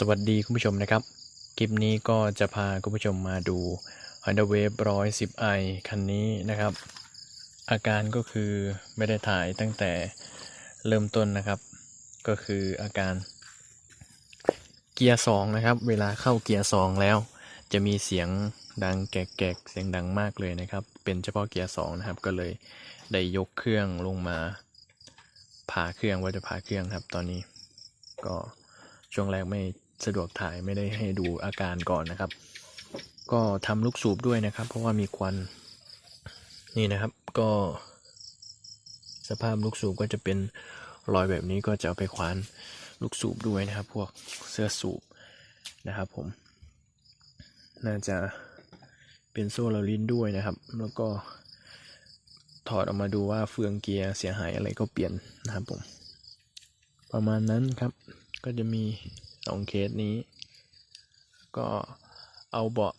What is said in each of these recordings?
สวัสดีคุณผู้ชมนะครับ คลิปนี้ก็จะพาคุณผู้ชมมาดู Honda Wave 110i คันนี้นะครับ อาการก็คือไม่ได้ถ่ายตั้งแต่เริ่มต้นนะครับ ก็คืออาการเกียร์สองนะครับ เวลาเข้าเกียร์สองแล้ว จะมีเสียงดังแกกๆ เสียงดังมากเลยนะครับ เป็นเฉพาะเกียร์สองนะครับ ก็เลยได้ยกเครื่องลงมาผ่าเครื่องว่าจะผ่าเครื่องครับ ตอนนี้ก็ช่วงแรกไม่ สะดวกถ่ายไม่ได้ให้ดูอาการก่อนนะครับ ก็ทำลูกสูบด้วยนะครับ เพราะว่ามีควันนี่นะครับก็ สภาพลูกสูบก็จะเป็นรอยแบบนี้ก็จะเอาไปควานลูกสูบด้วยนะครับ พวกเสื้อสูบนะครับผม น่าจะเป็นโซ่ลาลินด้วยนะครับ แล้วก็ถอดออกมาดูว่าเฟืองเกียร์เสียหายอะไรก็เปลี่ยนนะครับผม ประมาณนั้นครับก็จะมี สองเคสนี้ ก็เอาเบาะ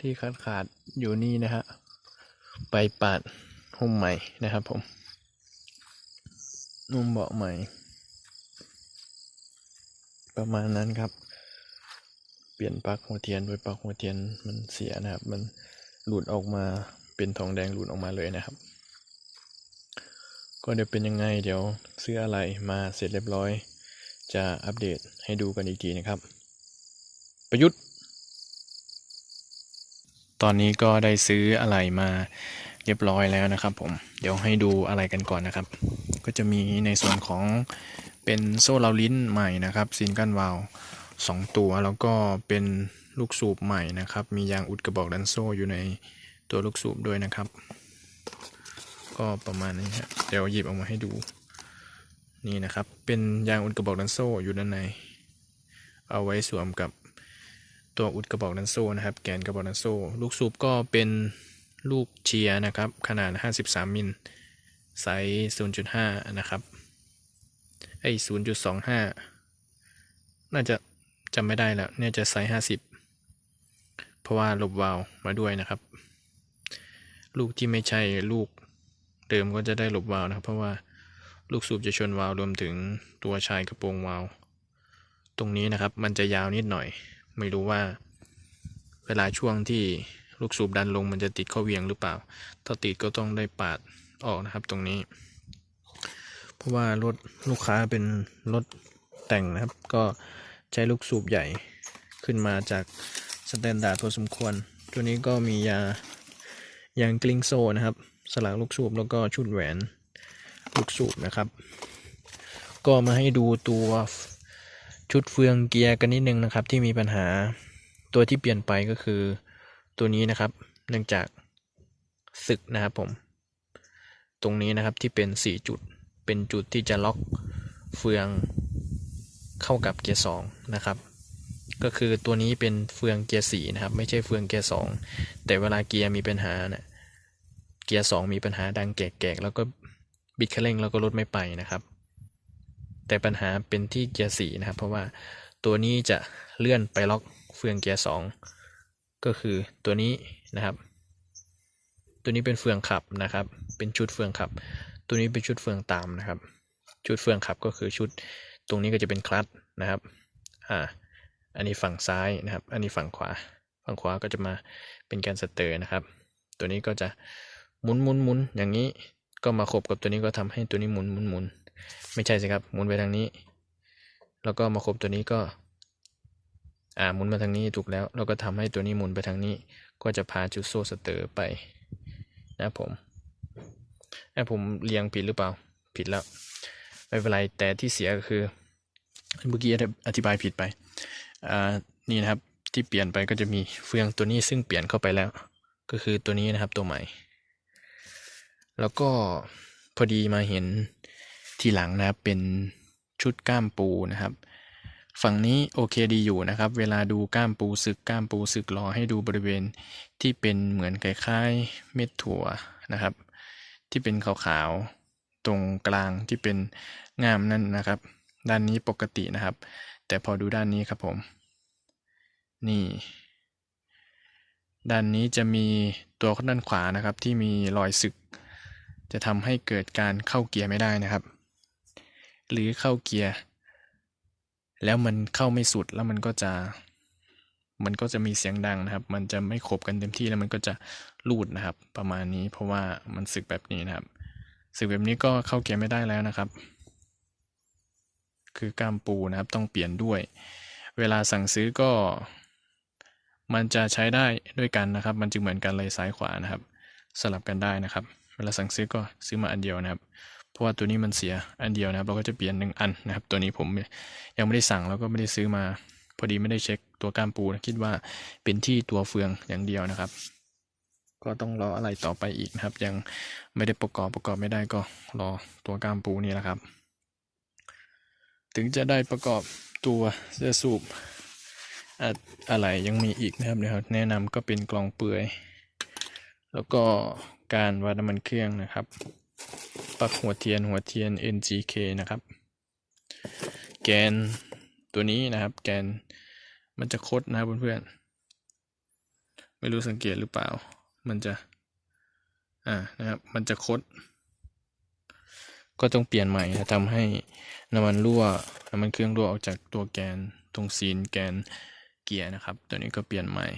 ที่ขาดขาดๆอยู่นี่นะฮะไปปาดหุ้มใหม่นะครับผมนุ่มเบาะใหม่ ประมาณนั้นครับ เปลี่ยนปลั๊กหัวเทียนโดยปลั๊กหัวเทียนมันเสียนะครับ มันหลุดออกมาเป็นทองแดงหลุดออกมาเลยนะครับ ก็เดี๋ยวเป็นยังไงเดี๋ยวซื้ออะไรมาเสร็จเรียบร้อย จะอัปเดตให้ดูกันอีกทีนะครับ ประยุทธ์ ตอนนี้ก็ได้ซื้ออะไรมาเรียบร้อยแล้วนะครับผม เดี๋ยวให้ดูอะไรกันก่อนนะครับ ก็จะมีในส่วนของเป็นโซ่เราลิ้นใหม่นะครับซินกันวาลสองตัวแล้วก็เป็นลูกสูบใหม่นะครับ มียางอุดกระบอกดันโซ่อยู่ในตัวลูกสูบด้วยนะครับ ก็ประมาณนี้ครับเดี๋ยวหยิบออกมาให้ดู นี่นะครับ เป็นยางอุดกระบอกดันโซ่อยู่ด้านใน เอาไว้สวมกับตัวอุดกระบอกดันโซ่นะครับ แกนกระบอกดันโซ่ ลูกสูบก็เป็นลูกเชียร์นะครับ ขนาด 53 มิล ไซส์ 0.5 นะครับ ไอ้ 0.25 น่าจะจำไม่ได้แล้ว เนี่ยจะไซส์ 50 เพราะว่าลบวาล์วมาด้วยนะครับ ลูกที่ไม่ใช่ลูกเดิมก็จะได้ลบวาล์วนะครับ เพราะว่า ลูกสูบจะชนวาล์วรวมถึงตัวชายกระโปรงวาล์วตรงนี้นะครับมันจะยาวนิดหน่อย ไม่รู้ว่า เวลาช่วงที่ลูกสูบดันลงมันจะติดข้อเวียงหรือเปล่า ถ้าติดก็ต้องได้ปาดออกนะครับตรงนี้ เพราะว่ารถลูกค้าเป็นรถแต่งนะครับ ก็ใช้ลูกสูบใหญ่ขึ้นมาจากสแตนดาร์ดพอสมควร ตัวนี้ก็มียายางกลิ้งโซ่นะครับ สลักลูกสูบแล้วก็ชุดแหวน ลูกสูบนะครับ ก็มาให้ดูตัวชุดเฟืองเกียร์กันนิดนึงนะครับ ที่มีปัญหาตัวที่เปลี่ยนไปก็คือตัวนี้นะครับ เนื่องจากศึกนะครับผม ตรงนี้นะครับที่เป็น 4 จุดเป็นจุดที่จะล็อกเฟืองเข้ากับเกียร์สองนะครับ ก็คือตัวนี้เป็นเฟืองเกียร์สี่นะครับ ไม่ใช่เฟืองเกียร์สองแต่เวลาเกียร์มีปัญหาเนะี่ยเกียร์สองมีปัญหาดังแกกๆแล้วก็ บิดคันเร่งแล้วก็รถไม่ไปนะครับ แต่ปัญหาเป็นที่เกียร์สี่นะครับ เพราะว่าตัวนี้จะเลื่อนไปล็อกเฟืองเกียร์สองก็คือตัวนี้นะครับ ตัวนี้เป็นเฟืองขับนะครับ เป็นชุดเฟืองขับ ตัวนี้เป็นชุดเฟืองตามนะครับ ชุดเฟืองขับก็คือชุดตรงนี้ก็จะเป็นคลัตช์นะครับอ่าอันนี้ฝั่งซ้ายนะครับ อันนี้ฝั่งขวา ฝั่งขวาก็จะมาเป็นแกนสเตอร์นะครับ ตัวนี้ก็จะหมุนหมุนหมุนอย่างนี้ ก็มาขบกับตัวนี้ก็ทำให้ตัวนี้หมุนหมุนหมุนไม่ใช่สิครับ หมุนไปทางนี้ แล้วก็มาขบตัวนี้ก็ อ่าหมุนมาทางนี้ถูกแล้ว แล้วก็ทำให้ตัวนี้หมุนไปทางนี้ ก็จะพาจุดโซ่สเตอร์ไปนะผมไอ้ผมเรียงผิดหรือเปล่า ผิดแล้ว ไม่เป็นไร แต่ที่เสียก็คือ เมื่อกี้อธิบายผิดไป อ่า นี่นะครับ ที่เปลี่ยนไปก็จะมีเฟืองตัวนี้ซึ่งเปลี่ยนเข้าไปแล้ว ก็คือตัวนี้นะครับตัวใหม่ แล้วก็พอดีมาเห็นทีหลังนะครับเป็นชุดก้ามปูนะครับ ฝั่งนี้โอเคดีอยู่นะครับ เวลาดูก้ามปูสึกก้ามปูสึกรอให้ดูบริเวณที่เป็นเหมือนคล้ายๆเม็ดถั่วนะครับ ที่เป็นขาวๆตรงกลางที่เป็นง่ามนั่นนะครับ ด้านนี้ปกตินะครับ แต่พอดูด้านนี้ครับผม นี่ ด้านนี้จะมีตัวด้านขวานะครับที่มีรอยสึก จะทำให้เกิดการเข้าเกียร์ไม่ได้นะครับ หรือเข้าเกียร์แล้วมันเข้าไม่สุดแล้วมันก็จะ มันก็จะมีเสียงดังนะครับ มันจะไม่ครบกันเต็มที่แล้วมันก็จะลูดนะครับ ประมาณนี้เพราะว่ามันสึกแบบนี้นะครับ สึกแบบนี้ก็เข้าเกียร์ไม่ได้แล้วนะครับ คือกล้ามปูนะครับต้องเปลี่ยนด้วย เวลาสั่งซื้อก็ มันจะใช้ได้ด้วยกันนะครับ มันจึงเหมือนกันเลยซ้ายขวานะครับ สลับกันได้นะครับ เวลาสั่งซื้อก็ซื้อมาอันเดียวนะครับ เพราะว่าตัวนี้มันเสียอันเดียวนะครับ เราก็จะเปลี่ยนหนึ่งอันนะครับ ตัวนี้ผมยังไม่ได้สั่งแล้วก็ไม่ได้ซื้อมา พอดีไม่ได้เช็คตัวก้ามปูนะคิดว่าเป็นที่ตัวเฟืองอย่างเดียวนะครับ ก็ต้องรออะไรต่อไปอีกนะครับ ยังไม่ได้ประกอบประกอบไม่ได้ก็รอตัวก้ามปูนี่แหละครับ ถึงจะได้ประกอบตัวเสื้อสูบอะอะไรยังมีอีกนะครับเดี๋ยวแนะนำก็เป็นกล่องเปลือย แล้วก็ การวัดน้ำมันเครื่องนะครับ ปลั๊กหัวเทียนหัวเทียน NGK นะครับ แกนตัวนี้นะครับ แกนมันจะคดนะครับเพื่อนๆ ไม่รู้สังเกตหรือเปล่า มันจะ อ่า นะครับ มันจะคด ก็ต้องเปลี่ยนใหม่นะทำให้น้ำมันรั่ว น้ำมันเครื่องรั่วออกจากตัวแกนตรงซีนแกนเกียร์นะครับ ตัวนี้ก็เปลี่ยนใหม่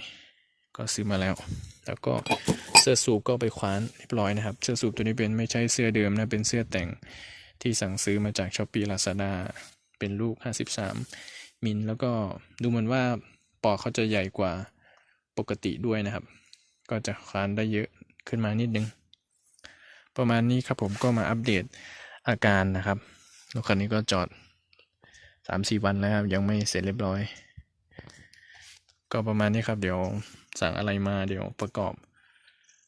ก็ซื้อมาแล้ว แล้วก็เสื้อสูบก็ไปคว้านเรียบร้อยนะครับ เสื้อสูบตัวนี้เป็นไม่ใช่เสื้อเดิมนะเป็นเสื้อแต่งที่สั่งซื้อมาจากช้อปปี้ลาซาด้าเป็นลูก 53 มิลแล้วก็ดูเหมือนว่าปอกเขาจะใหญ่กว่าปกติด้วยนะครับ ก็จะคลานได้เยอะขึ้นมานิดนึง ประมาณนี้ครับผมก็มาอัปเดตอาการนะครับรถคันนี้ก็จอด 3-4 วันแล้วครับยังไม่เสร็จเรียบร้อย ก็ประมาณนี้ครับเดี๋ยว สั่งอะไรมาเดี๋ยวประกอบ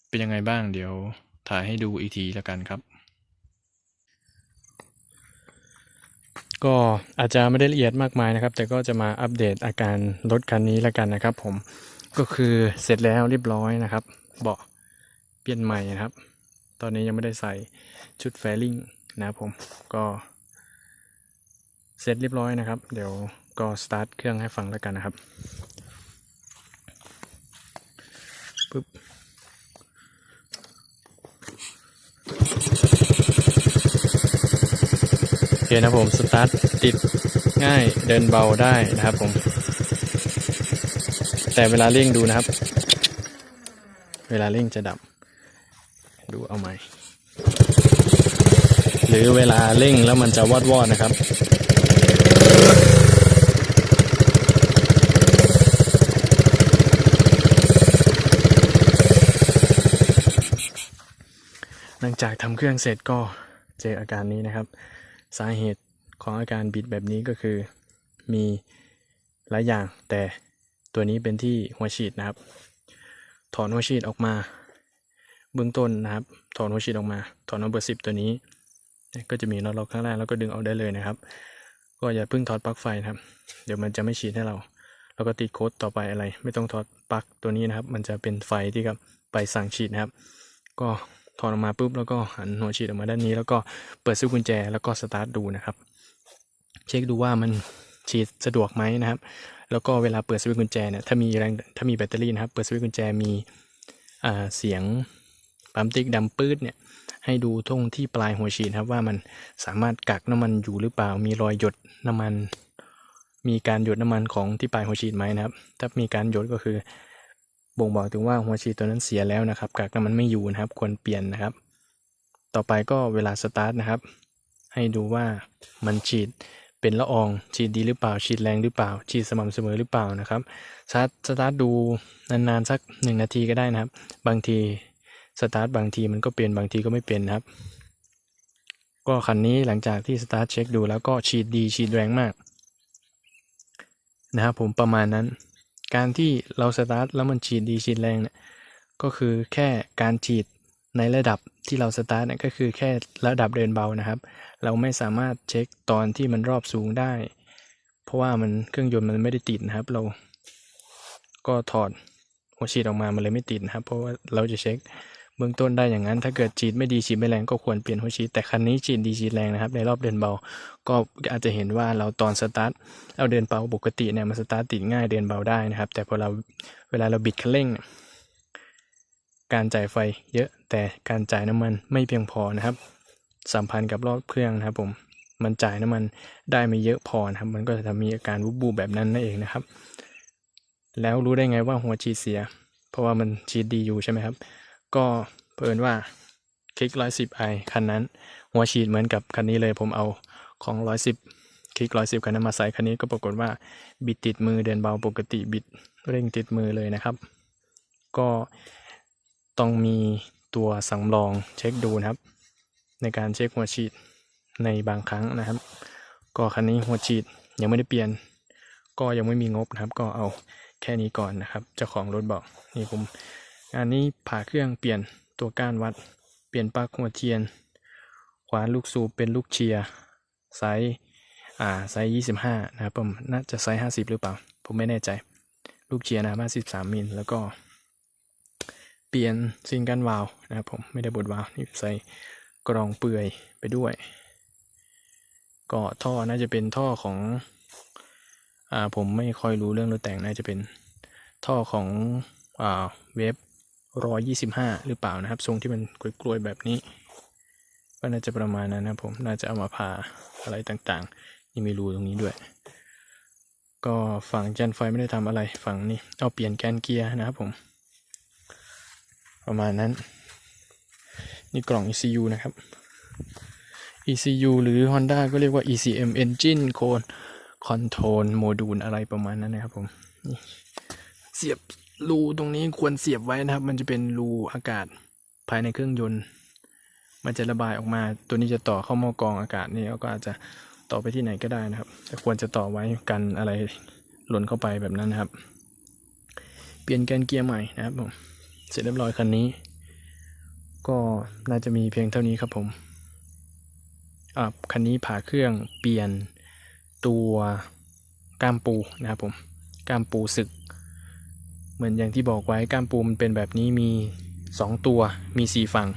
เป็นยังไงบ้างเดี๋ยวถ่ายให้ดูอีกทีล้วกันครับ ก็อาจจะไม่ได้ละเอียดมากมายนะครับ แต่ก็จะมาอัปเดตอาการรถคันนี้ล้วกันนะครับ ผมก็คือเสร็จแล้วเรียบร้อยนะครับ เบาะเปลี่ยนใหม่นะครับ ตอนนี้ยังไม่ได้ใส่ชุดแฟลิงนะครับผมก็เสร็จเรียบร้อยนะครับ เดี๋ยวก็สตาร์ทเครื่องให้ฟังแล้วกันนะครับ ปึ๊บโอเคนะผมสตาร์ทติดง่ายเดินเบาได้นะครับผม แต่เวลาเร่งดูนะครับ เวลาเร่งจะดับ ดูเอาไหมหรือเวลาเร่งแล้วมันจะวอดวอดๆนะครับ หลังจากทำเครื่องเสร็จก็เจออาการนี้นะครับ สาเหตุของอาการบิดแบบนี้ก็คือมีหลายอย่าง แต่ตัวนี้เป็นที่หัวฉีดนะครับ ถอนหัวฉีดออกมา เบื้องต้นนะครับ ถอนหัวฉีดออกมา ถอนเอาเบอร์สิบตัวนี้ ก็จะมีน็อตล็อกข้างล่างแล้วก็ดึงเอาได้เลยนะครับ ก็อย่าเพิ่งถอดปลั๊กไฟนะครับ เดี๋ยวมันจะไม่ฉีดให้เรา แล้วก็ติดโค้ดต่อไปอะไร ไม่ต้องถอดปลั๊กตัวนี้นะครับ มันจะเป็นไฟที่กับไปสั่งฉีดนะครับ ก็ ถอดออกมาปุ๊บแล้วก็หันหัวฉีดออกมาด้านนี้ แล้วก็เปิดซื้กุญแจแล้วก็สตาร์ทดูนะครับ เช็คดูว่ามันฉีดสะดวกไหมนะครับ แล้วก็เวลาเปิดสวิตช์กุญแจเนี่ยถ้ามีแรงถ้ามีแบตเตอรี่นะครับ เปิดสวิตช์กุญแจมีเสียงปั๊มติ๊กดำปื้ดเนี่ยให้ดูตรงที่ปลายหัวฉีดครับว่ามันสามารถกักน้ำมันอยู่หรือเปล่า มีรอยหยดน้ำมัน มีการหยดน้ำมันของที่ปลายหัวฉีดไหมนะครับ ถ้ามีการหยดก็คือ บ่งบอกถึงว่าหัวฉีดตัวนั้นเสียแล้วนะครับกักน้ำมันไม่อยู่นะครับ ควรเปลี่ยนนะครับ ต่อไปก็เวลาสตาร์ทนะครับ ให้ดูว่ามันฉีดเป็นละอองฉีดดีหรือเปล่าฉีดแรงหรือเปล่า ฉีดสม่ำเสมอหรือเปล่านะครับสตาร์ทสตาร์ทดูนานๆสักหนึ่งนาทีก็ได้นะครับ บางทีสตาร์ทบางทีมันก็เปลี่ยนบางทีก็ไม่เป็นนะครับ ก็คันนี้หลังจากที่สตาร์ทเช็คดูแล้วก็ฉีดดีฉีดแรงมากนะครับผมประมาณนั้น การที่เราสตาร์ทแล้วมันฉีดดีฉีดแรงเนี่ยก็คือแค่การฉีดในระดับที่เราสตาร์ทเนี่ยก็คือแค่ระดับเดินเบานะครับ เราไม่สามารถเช็คตอนที่มันรอบสูงได้ เพราะว่ามันเครื่องยนต์มันไม่ได้ติดนะครับ เราก็ถอดหัวฉีดออกมามันเลยไม่ติดนะครับ เพราะว่าเราจะเช็ค เบื้องต้นได้อย่างนั้น ถ้าเกิดฉีดไม่ดีฉีดไม่แรงก็ควรเปลี่ยนหัวฉีดแต่คันนี้ฉีดดีฉีดแรงนะครับในรอบเดินเบา ก็อาจจะเห็นว่าเราตอนสตาร์ทเราเดินเบาปกติเนี่ยมันสตาร์ทติดง่ายเดินเบาได้นะครับ แต่พอเราเวลาเราบิดคันเร่ง การจ่ายไฟเยอะแต่การจ่ายน้ำมันไม่เพียงพอนะครับ สัมพันธ์กับรอบเครื่องนะครับผมมันจ่ายน้ำมันได้ไม่เยอะพอนะครับ มันก็จะมีอาการวูบบูบแบบนั้นนั่นเองนะครับ แล้วรู้ได้ไงว่าหัวฉีดเสีย เพราะว่ามันฉีดดีอยู่ใช่ไหมครับ ก็เพิ่นว่าคลิกร้อยสิบไอคันนั้น หัวฉีดเหมือนกับคันนี้เลยผมเอาของร้อยสิบคลิกร้อยสิบคันนั้นมาใส่คันนี้ก็ปรากฏว่าบิดติดมือเดินเบาปกติบิดเร่งติดมือเลยนะครับ ก็ต้องมีตัวสำรองเช็คดูนะครับ ในการเช็คหัวฉีดในบางครั้งนะครับ ก็คันนี้หัวฉีดยังไม่ได้เปลี่ยน ก็ยังไม่มีงบนะครับ ก็เอาแค่นี้ก่อนนะครับเจ้าของรถบอกนี่ผม งานนี้ผ่าเครื่องเปลี่ยนตัวก้านวัด เปลี่ยนปลั๊กหัวเทียน ขวานลูกสูบเป็นลูกเชียร์ไซส์อ่าไซส์ยี่สิบห้านะครับผมน่าจะไซส์ห้าสิบหรือเปล่า ผมไม่แน่ใจ ลูกเชียร์นะห้าสิบสามมิลแล้วก็เปลี่ยนซิงกันวาล์วนะครับผมไม่ได้บดวาล์วนี่ใส่กรองเปื่อยไปด้วย ก็ท่อน่าจะเป็นท่อของอ่าผมไม่ค่อยรู้เรื่องรถแต่งน่าจะเป็นท่อของอ่าเวฟ ร้อยยี่สิบห้าหรือเปล่านะครับ ทรงที่มันกลวยๆแบบนี้ ก็น่าจะประมาณนั้นนะครับผมน่าจะเอามาผ่าอะไรต่างๆยังมีรูตรงนี้ด้วย ก็ฝั่งแกนไฟไม่ได้ทำอะไรฝั่งนี้เอาเปลี่ยนแกนเกียร์นะครับผม ประมาณนั้น นี่กล่อง ECU นะครับ ECU หรือ Honda ก็เรียกว่า ECM Engine Cone Control Module อะไรประมาณนั้นนะครับผมนี่เสียบ รูตรงนี้ควรเสียบไว้นะครับ มันจะเป็นรูอากาศภายในเครื่องยนต์ มันจะระบายออกมาตัวนี้จะต่อเข้าหม้อกรองอากาศนี่แล้วก็อาจจะต่อไปที่ไหนก็ได้นะครับ แต่ควรจะต่อไว้กันอะไรหล่นเข้าไปแบบนั้นนะครับ เปลี่ยนแกนเกียร์ใหม่นะครับผมเสร็จเรียบร้อยคันนี้ ก็น่าจะมีเพียงเท่านี้ครับผมอ่าคันนี้ผ่าเครื่องเปลี่ยนตัวกามปูนะครับผมกามปูศึก เหมือนอย่างที่บอกไว้ก้ามปูมันเป็นแบบนี้มีสองตัวมีสี่ฝั่ง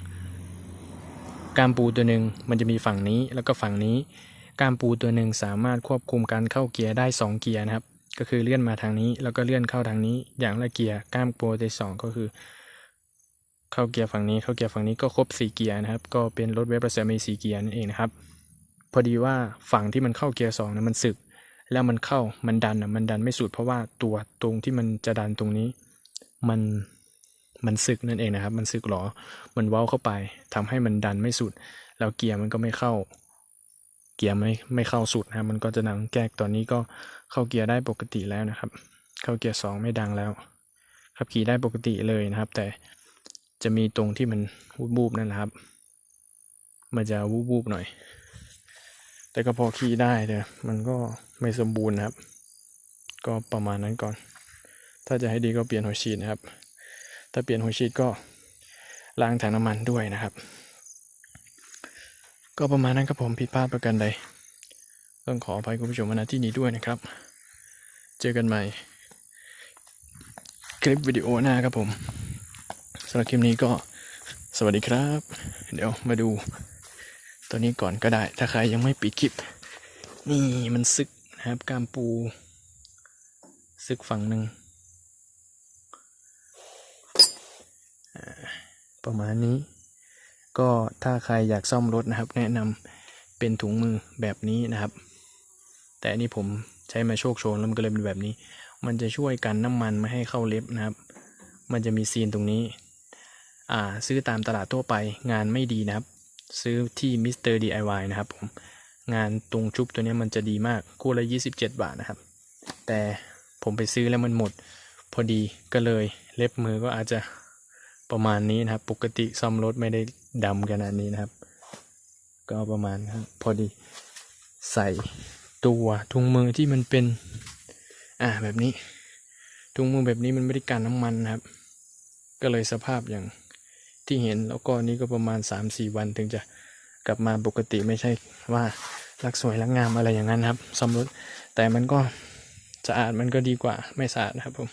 ก้ามปูตัวหนึ่งมันจะมีฝั่งนี้แล้วก็ฝั่งนี้ ก้ามปูตัวหนึ่งสามารถควบคุมการเข้าเกียร์ได้สองเกียร์นะครับ ก็คือเลื่อนมาทางนี้แล้วก็เลื่อนเข้าทางนี้ อย่างละเกียร์ก้ามปูตัวสองก็คือ เข้าเกียร์ฝั่งนี้เข้าเกียร์ฝั่งนี้ก็ครบสี่เกียร์นะครับ ก็เป็นรถเวฟประเสริฐมีสี่เกียร์นั่นเองนะครับ พอดีว่าฝั่งที่มันเข้าเกียร์สองนะมันสึก แล้วมันเข้ามันดันอะมันดันไม่สุดเพราะว่าตัวตรงที่มันจะดันตรงนี้ มันมันสึกนั่นเองนะครับ มันสึกหรอ มันเว้าเข้าไปทำให้มันดันไม่สุด แล้วเกียร์มันก็ไม่เข้า เกียร์ไม่ไม่เข้าสุดนะมันก็จะดังแก๊กตอนนี้ก็เข้าเกียร์ได้ปกติแล้วนะครับ เข้าเกียร์สองไม่ดังแล้วขับขี่ได้ปกติเลยนะครับ แต่จะมีตรงที่มันวูบๆนั่นแหละครับ มันจะวูบวูบๆหน่อย แต่ก็พอขี่ได้แต่มันก็ไม่สมบูรณ์นะครับ ก็ประมาณนั้นก่อน ถ้าจะให้ดีก็เปลี่ยนหัวฉีดนะครับ ถ้าเปลี่ยนหัวฉีดก็ล้างถังน้ำมันด้วยนะครับ ก็ประมาณนั้นครับผมผิดพลาดประการใด ต้องขออภัยคุณผู้ชมมาณที่นี้ด้วยนะครับ เจอกันใหม่ คลิปวิดีโอหน้าครับผมสำหรับคลิปนี้ก็สวัสดีครับ เดี๋ยวมาดู ตัวนี้ก่อนก็ได้ ถ้าใครยังไม่ปิดคลิป นี่มันซึกนะครับกามปู ซึกฝั่งหนึ่งประมาณนี้ ก็ถ้าใครอยากซ่อมรถนะครับ แนะนำเป็นถุงมือแบบนี้นะครับ แต่อันนี้ผมใช้มาโชคโชนแล้วมันก็เลยเป็นแบบนี้ มันจะช่วยกันน้ำมันไม่ให้เข้าเล็บนะครับ มันจะมีซีนตรงนี้ อ่า ซื้อตามตลาดทั่วไปงานไม่ดีนะครับ ซื้อที่มิสเตอร์ DIY นะครับผม งานตรงชุบตัวนี้มันจะดีมากคู่ละ 27 บาทนะครับ แต่ผมไปซื้อแล้วมันหมด พอดีก็เลยเล็บมือก็อาจจะประมาณนี้นะครับ ปกติซ่อมรถไม่ได้ดำขนาดนี้นะครับ ก็ประมาณครับพอดีใส่ตัวถุงมือที่มันเป็น อ่าแบบนี้ถุงมือแบบนี้มันไม่ได้กันน้ำมันนะครับ ก็เลยสภาพอย่าง ที่เห็น แล้วก็นี่ก็ประมาณ 3-4 วันถึงจะกลับมาปกติไม่ใช่ว่ารักสวยรักงามอะไรอย่างนั้นครับซ่อมรถแต่มันก็สะอาดมันก็ดีกว่าไม่สะอาดนะครับผม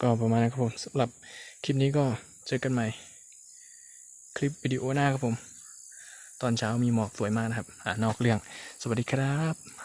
ก็ประมาณนั้นครับผมสำหรับคลิปนี้ก็เจอกันใหม่ คลิปวิดีโอหน้าครับผม ตอนเช้ามีหมอกสวยมากนะครับ อ่านอกเรื่อง สวัสดีครับ